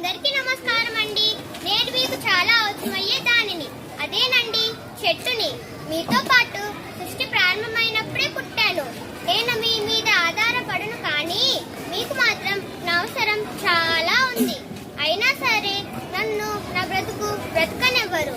అందరికీ నమస్కారం అండి. నేను మీకు చాలా అవసరమయ్యే దానిని. అదేనండి చెట్టుని. మీతో పాటు సృష్టి ప్రారంభమైనప్పుడే పుట్టాను. నేను మీ మీద ఆధారపడను కానీ మీకు మాత్రం నా అవసరం చాలా ఉంది. అయినా సరే నన్ను నా బ్రతుకు బ్రతకనివ్వరు.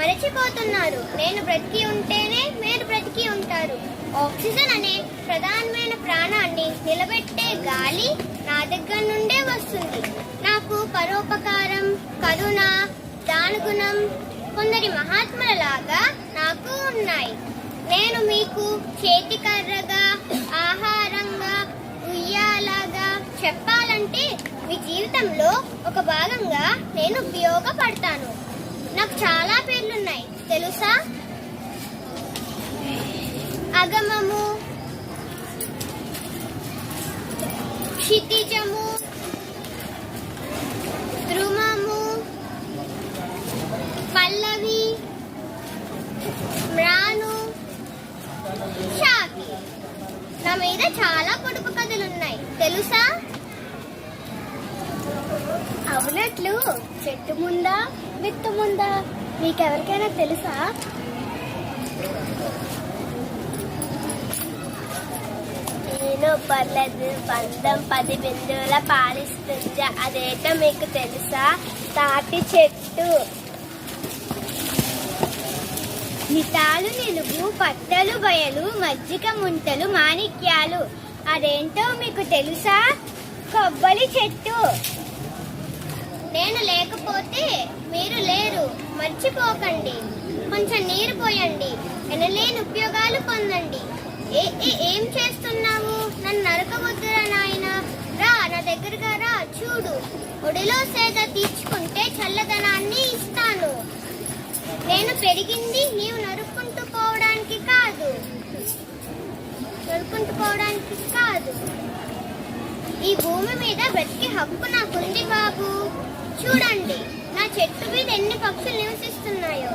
మరచిపోతున్నారు. నేను బ్రతికి ఉంటేనే మీరు బ్రతికి ఉంటారు. ఆక్సిజన్ అనే ప్రధానమైన ప్రాణాన్ని నిలబెట్టే గాలి నా దగ్గర నుండే వస్తుంది. నాకు పరోపకారం కరుణ దానగుణం కొందరి మహాత్ముల లాగా నాకు ఉన్నాయి. నేను మీకు చేతికర్రగా ఆహారంగా ఉయ్యాలాగా చెప్పాలంటే మీ జీవితంలో ఒక భాగంగా నేను ఉపయోగపడతాను. నాకు చాలా పేర్లున్నాయి. తెలుసా? క్షితిజము ధ్రుమము పల్లవి మ్రాను షాకి నా మీద చాలా పొడుపు కథలున్నాయి. తెలుసా? అవునట్లు చెట్టు ముందా విత్తు ముందా మీకెవరికైనా తెలుసా? నేను పర్లేదు బంధం పది బిందువుల పాలిస్తుంది అదేటో మీకు తెలుసా? తాటి చెట్టు. మితాలు నిలువు పట్టలు బయలు మజ్జిగ ముంటలు మాణిక్యాలు. అదేంటో మీకు తెలుసా? కొబ్బరి చెట్టు. నేను లేకపోతే మీరు లేరు. మర్చిపోకండి. కొంచెం నీరు పోయండి. ఎనలేని ఉపయోగాలు పొందండి. ఏం చేస్తున్నా ఏం చేస్తున్నావు నన్ను నరకవద్దురా నాయన రా నా దగ్గరగా రా చూడు. ఒడిలో సేద తీర్చుకుంటే చల్లదనాన్ని ఇస్తాను. నేను పెరిగింది నీవు నరుక్కుంటూ పోవడానికి కాదు. నరుక్కుంటూ పోవడానికి కాదు. ఈ భూమి మీద బ్రతికి హక్కు నాకుంది బాబు. చూడండి నా చెట్టు మీద ఎన్ని పక్షులు నివసిస్తున్నాయో.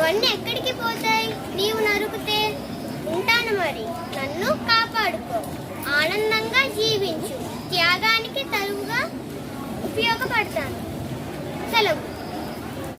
అవన్నీ ఎక్కడికి పోతాయి? నీవు నరుకుతే? ఉంటాను మరి. నన్ను కాపాడుకో. ఆనందంగా జీవించు. త్యాగానికి తరువుగా ఉపయోగపడతాను సెలవు.